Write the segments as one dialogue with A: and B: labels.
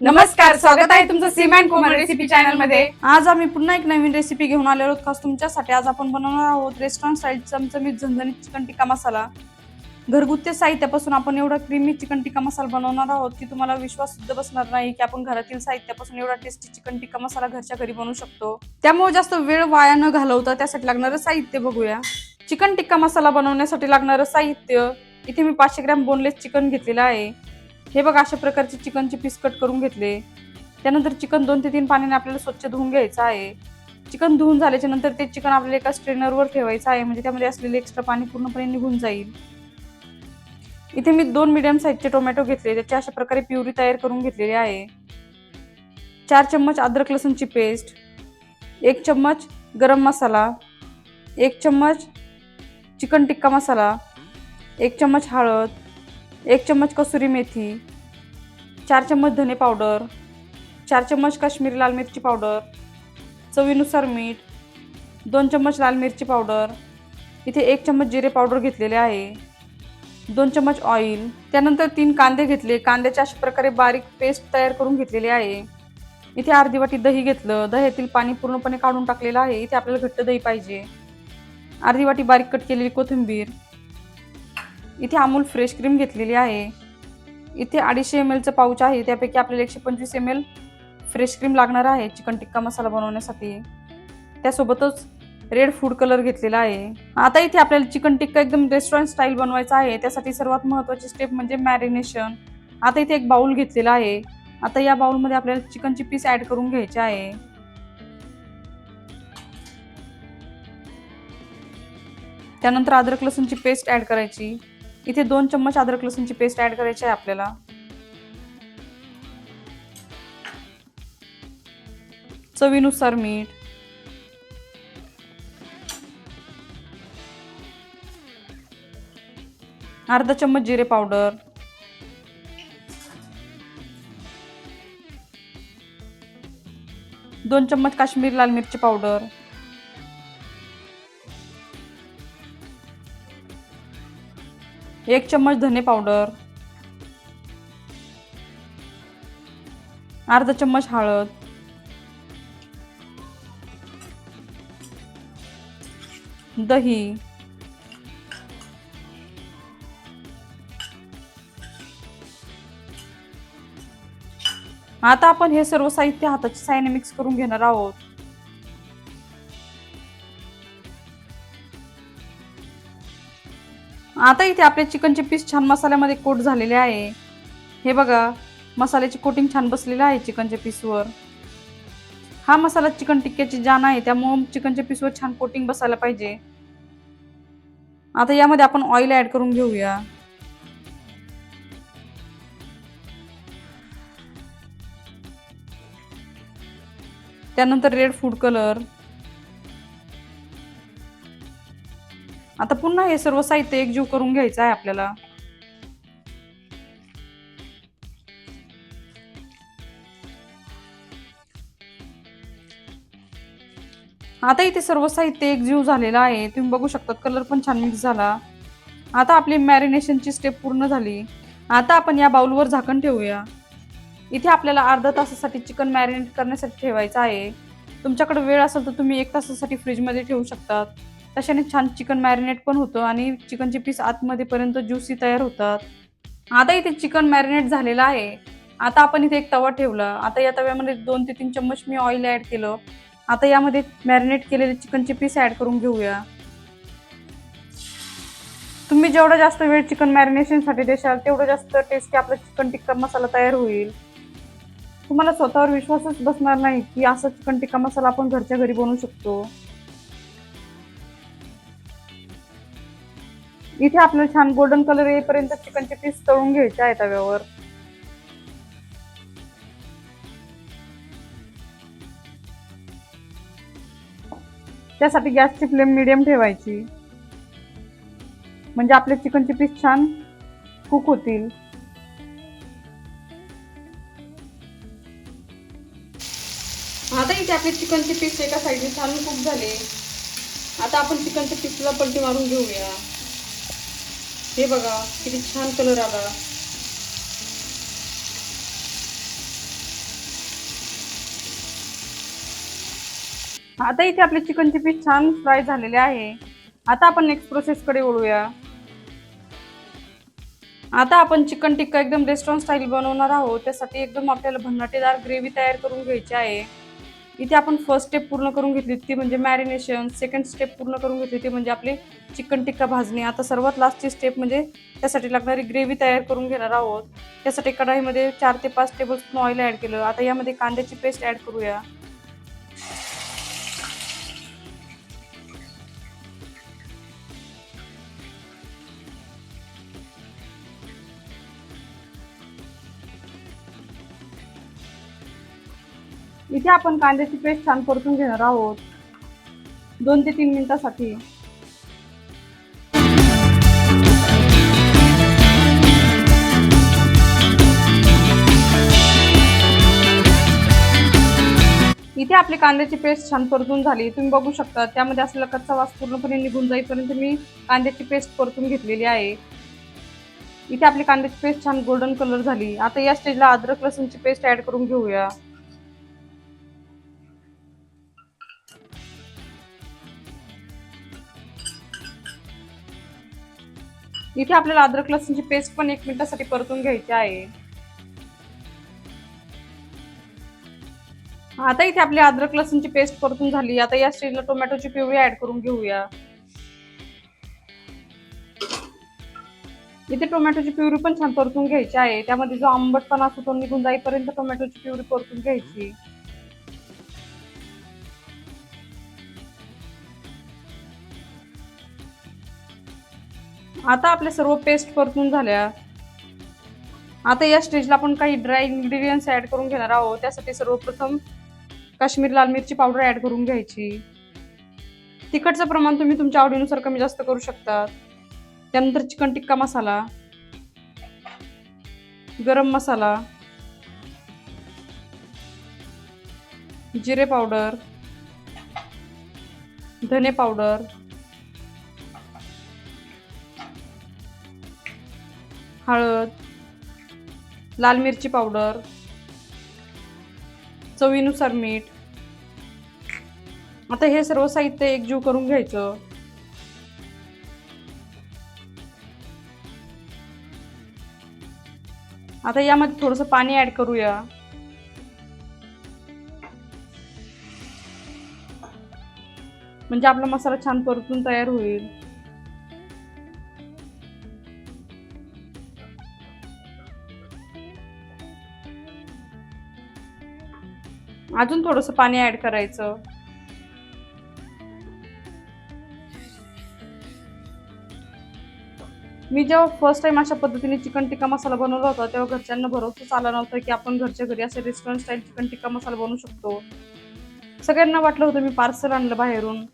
A: नमस्कार स्वागत आहे तुमचं सिमॅन कोमल रेसिपी चॅनलमध्ये.
B: आज आम्ही पुन्हा एक नवीन रेसिपी घेऊन आलेलो आहोत. खास तुमच्यासाठी आज आपण बनवणार आहोत रेस्टॉरंट स्टाईल चमचमीत झणझणीत चिकन टिक्का मसाला. घरगुती साहित्यापासून आपण एवढा क्रीमी चिकन टिक्का मसाला बनवणार आहोत की तुम्हाला विश्वास सुद्धा बसणार नाही की आपण घरातील साहित्यापासून एवढा टेस्टी चिकन टिक्का मसाला घरच्या घरी बनवू शकतो. त्यामुळे जास्त वेळ वाया न घालवता त्यासाठी लागणारं साहित्य बघूया. चिकन टिक्का मसाला बनवण्यासाठी लागणारं साहित्य इथे मी पाचशे ग्रॅम बोनलेस चिकन घेतलेलं आहे. हे बघा अशा प्रकारचे चिकनचे पीस कट करून घेतले. त्यानंतर चिकन दोन ते तीन पाण्याने आपल्याला स्वच्छ धुवून घ्यायचं आहे. चिकन धुवून झाल्याच्यानंतर ते चिकन आपल्याला एका स्ट्रेनरवर ठेवायचं आहे म्हणजे त्यामध्ये असलेले एक्स्ट्रा पाणी पूर्णपणे निघून जाईल. इथे मी दोन मिडियम साईजचे टोमॅटो घेतले त्याची अशा प्रकारे प्युरी तयार करून घेतलेली आहे. चार चम्मच अद्रक लसूणची पेस्ट एक चम्मच गरम मसाला एक चम्मच चिकन टिक्का मसाला एक चम्मच हळद एक चम्मच कसुरी मेथी चार चम्मच धने पावडर चार चम्मच काश्मीरी लाल मिरची पावडर चवीनुसार मीठ दोन चम्मच लाल मिरची पावडर इथे एक चम्मच जिरे पावडर घेतलेले आहे दोन चम्मच ऑइल त्यानंतर तीन कांदे घेतले कांद्याच्या अशा प्रकारे बारीक पेस्ट तयार करून घेतलेली आहे. इथे अर्धी वाटी दही घेतलं दह्यातील पाणी पूर्णपणे काढून टाकलेलं आहे इथे आपल्याला घट्ट दही पाहिजे. अर्धी वाटी बारीक कट केलेली कोथिंबीर इथे अमूल फ्रेश क्रीम घेतलेली आहे. इथे अडीचशे एम एलचं पाऊच आहे. त्यापैकी आपल्याला एकशे पंचवीस एम एल फ्रेश क्रीम लागणार आहे. चिकन टिक्का मसाला बनवण्यासाठी. त्यासोबतच रेड फूड कलर घेतलेला आहे. आता इथे आपल्याला चिकन टिक्का एकदम रेस्टॉरंट स्टाईल बनवायचा आहे. त्यासाठी सर्वात महत्त्वाची स्टेप म्हणजे मॅरिनेशन आता इथे एक बाउल घेतलेला आहे. आता या बाउलमध्ये आपल्याला चिकनची पीस ॲड करून घ्यायची आहे. त्यानंतर अद्रक लसूणची पेस्ट ॲड करायची. इथे दोन चम्मच अद्रक लसूणची पेस्ट ॲड करायची आहे आपल्याला. चवीनुसार मीठ. अर्धा चम्मच जिरे पावडर. दोन चम्मच काश्मीरी लाल मिरची पावडर. एक चम्मच धने पावडर. अर्धा चम्मच हळद. दही. आता आपण हे सर्व साहित्य हाताच्या साह्याने मिक्स करून घेणार आहोत. आता इथे आपले चिकनचे पीस छान मसाल्यामध्ये कोट झालेले आहे. हे बघा मसाल्याची कोटिंग छान बसलेलं आहे चिकनच्या पीसवर. हा मसाला चिकन टिक्क्याची जान आहे त्यामुळं चिकनच्या पीसवर छान कोटिंग बसायला पाहिजे. आता यामध्ये आपण ऑइल ॲड करून घेऊया. त्यानंतर रेड फूड कलर आता पुन्हा हे सर्व साहित्य एकजीव करून घ्यायचं आहे आपल्याला. आता इथे सर्व साहित्य एकजीव झालेलं आहे. तुम्ही बघू शकता कलर पण छान मिक्स झाला. आता आपली मॅरिनेशनची स्टेप पूर्ण झाली. आता आपण या बाउलवर झाकण ठेवूया. इथे आपल्याला अर्धा तासासाठी चिकन मॅरिनेट करण्यासाठी ठेवायचं आहे. तुमच्याकडे वेळ असेल तर तुम्ही एक तासासाठी फ्रीजमध्ये ठेवू शकतात. तशाने छान चिकन मॅरिनेट पण होतं आणि चिकनचे पीस आतमध्ये पर्यंत ज्युसी तयार होतात. आता इथे चिकन मॅरिनेट झालेलं आहे. आता आपण इथे एक तवा ठेवला. आता या तव्यामध्ये दोन ते तीन चम्मच मी ऑइल ॲड केलं. आता यामध्ये मॅरिनेट केलेले चिकनचे पीस ॲड करून घेऊया. तुम्ही जेवढा जास्त वेळ चिकन मॅरिनेशनसाठी देशाल तेवढं जास्त टेस्टी आपला चिकन टिक्का मसाला तयार होईल. तुम्हाला स्वतःवर विश्वासच बसणार नाही की असं चिकन टिक्का मसाला आपण घरच्या घरी बनवू शकतो. इथे आपल्याला छान गोल्डन कलर येईपर्यंत चिकनचे पीस तळून घ्यायचे आहे तव्यावर त्यासाठी गॅसची फ्लेम मिडियम ठेवायची. म्हणजे आपले चिकनचे पीस छान कुक होतील. आता इथे आपले चिकनचे पीस एका साईडने छान कुक झाले. आता आपण चिकनच्या पीसला पलटी मारून घेऊया. हे बघा किती छान कलर आला. आता इथे आपले चिकनचे पीस छान फ्राय झालेले आहे. आता आपण नेक्स्ट प्रोसेसकडे वळूया. आता आपण चिकन टिक्का एकदम रेस्टॉरंट स्टाईल बनवणार आहोत. त्यासाठी एकदम आपल्याला भन्नाटेदार ग्रेव्ही तयार करून घ्यायची आहे. इथे आपण फर्स्ट स्टेप पूर्ण करून घेतली ती म्हणजे मॅरिनेशन सेकंड स्टेप पूर्ण करून घेतली ती म्हणजे आपली चिकन टिक्का भाजणे. आता सर्वात लास्टची स्टेप म्हणजे त्यासाठी लागणारी ग्रेव्ही तयार करून घेणार आहोत. त्यासाठी कढाईमध्ये चार ते पाच टेबल स्पून ऑइल ॲड केलं. आता यामध्ये कांद्याची पेस्ट ॲड करूया. इथे आपण कांद्याची पेस्ट छान परतून घेणार आहोत. दोन ते तीन मिनिटासाठी. इथे आपली कांद्याची पेस्ट छान परतून झाली. तुम्ही बघू शकता त्यामध्ये असलेला कच्चा वास पूर्णपणे निघून जाईपर्यंत मी कांद्याची पेस्ट परतून घेतलेली आहे. इथे आपली कांद्याची पेस्ट छान गोल्डन कलर झाली. आता या स्टेजला अद्रक लसूणची पेस्ट ऍड करून घेऊया. इथे आपल्याला अद्रक लसूणची पेस्ट पण एक मिनिटासाठी परतून घ्यायची आहे. आता इथे आपली अद्रक लसूणची पेस्ट परतून झाली. आता या स्टेजला टोमॅटोची प्युरी ऍड करून घेऊया. इथे टोमॅटोची प्युरी पण छान परतून घ्यायची आहे. त्यामध्ये जो आंबटपणा असतो तो निघून जाईपर्यंत टोमॅटोची प्युरी परतून घ्यायची. आता आपल्या सर्व पेस्ट परतून झाल्या. आता या स्टेजला आपण काही ड्राय इन्ग्रेडियंट्स ॲड करून घेणार आहोत. त्यासाठी सर्वप्रथम काश्मीरी लाल मिरची पावडर ॲड करून घ्यायची. तिखटचं प्रमाण तुम्ही तुमच्या आवडीनुसार कमी जास्त करू शकता त्यानंतर चिकन टिक्का मसाला गरम मसाला जिरे पावडर धने पावडर हळद लाल मिरची पावडर चवीनुसार मीठ. आता हे सर्व साहित्य एकजीव करून घ्यायचं. आता यामध्ये थोडंसं पाणी ऍड करूया. म्हणजे आपला मसाला छान परतून तयार होईल. अजून थोडंसं पाणी ऍड करायचं. मी जेव्हा फर्स्ट टाइम अशा पद्धतीने चिकन टिक्का मसाला बनवला होता तेव्हा घरच्यांना भरोसाच आला नव्हता की आपण घरच्या घरी असे restaurant style chicken tikka masala बनवू शकतो. सगळ्यांना वाटलं होतं मी पार्सल आणलं बाहेरून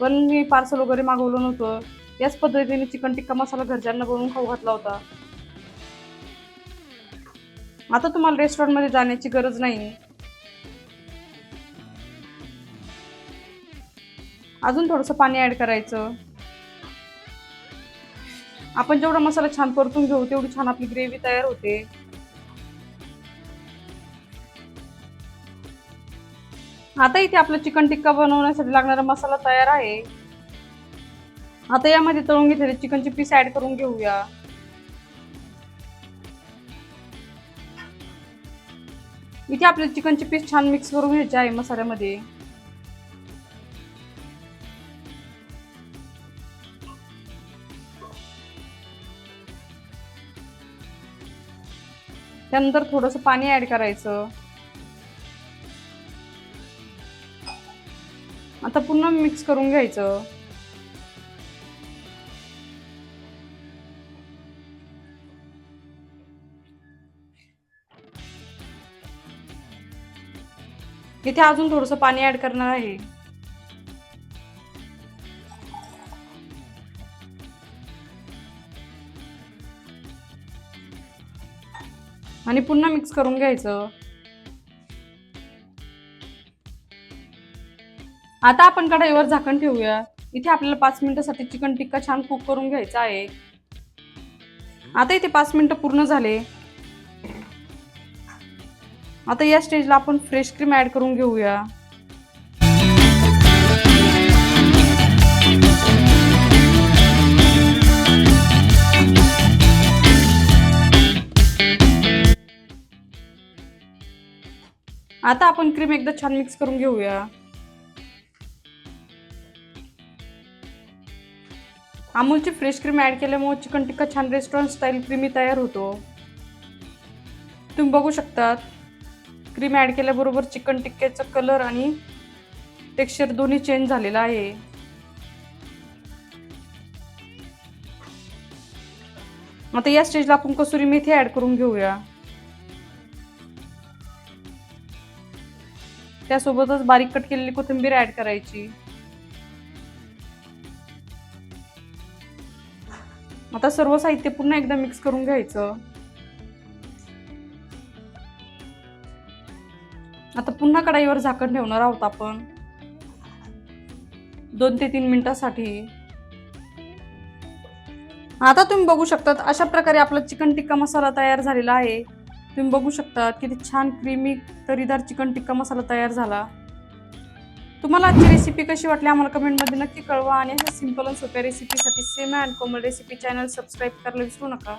B: पण मी पार्सल वगैरे मागवलं नव्हतं. याच पद्धतीने चिकन टिक्का मसाला घरच्यांना बनवून खाऊ घातला होता. आता तुम्हाला रेस्टॉरंटमध्ये जाण्याची गरज नाही अजून थोडंसं पाणी ऍड करायचं. आपण जेवढा मसाला छान परतून घेऊ तेवढी छान आपली ग्रेव्ही तयार होते. आता इथे आपलं चिकन टिक्का बनवण्यासाठी लागणारा मसाला तयार आहे. आता यामध्ये तळून घेतलेले चिकनचे पीस ऍड करून घेऊया. इथे आपले चिकनचे पीस छान मिक्स करून घ्यायचे आहे मसाल्यामध्ये. त्यानंतर थोडंसं पाणी ऍड करायचं. आता पुन्हा मिक्स करून घ्यायचं. इथे अजून थोडंसं पाणी ऍड करणार आहे. आणि पुन्हा मिक्स करून घ्यायचं. आता आपण कढाईवर झाकण ठेवूया. इथे आपल्याला पाच मिनिटासाठी चिकन टिक्का छान कुक करून घ्यायचा आहे. आता इथे पाच मिनिटं पूर्ण झाले. आता या स्टेजला आपण फ्रेश क्रीम ऍड करून घेऊया. आता आपण क्रीम एकदा छान मिक्स करून घेऊया. अमूलची फ्रेश क्रीम ॲड केल्यामुळे चिकन टिक्का छान रेस्टॉरंट स्टाईल क्रीमी तयार होतो. तुम्ही बघू शकतात क्रीम ॲड केल्याबरोबर चिकन टिक्क्याचा कलर आणि टेक्स्चर दोन्ही चेंज झालेला आहे. आता या स्टेजला आपण कसुरी मेथी ॲड करून घेऊया. त्यासोबतच बारीक कट केलेली कोथिंबीर ऍड करायची. आता सर्व साहित्य पुन्हा एकदा मिक्स करून घ्यायचं. आता पुन्हा कढाईवर झाकण ठेवणार आहोत आपण. दोन ते तीन मिनिटासाठी. आता तुम्ही बघू शकतात अशा प्रकारे आपला चिकन टिक्का मसाला तयार झालेला आहे. तुम्ही बघू शकता किती छान क्रीमी तरीदार चिकन टिक्का मसाला तयार झाला. तुम्हाला आजची रेसिपी कशी वाटली आम्हाला कमेंटमध्ये नक्की कळवा आणि अशा सिंपल आणि सोप्या रेसिपीसाठी same and Komal recipe channel subscribe करायला विसरू नका.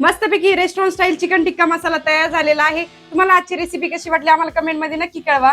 A: मस्तपैकी restaurant style chicken tikka masala तयार झालेला आहे. तुम्हाला आजची रेसिपी कशी वाटली आम्हाला कमेंटमध्ये नक्की कळवा.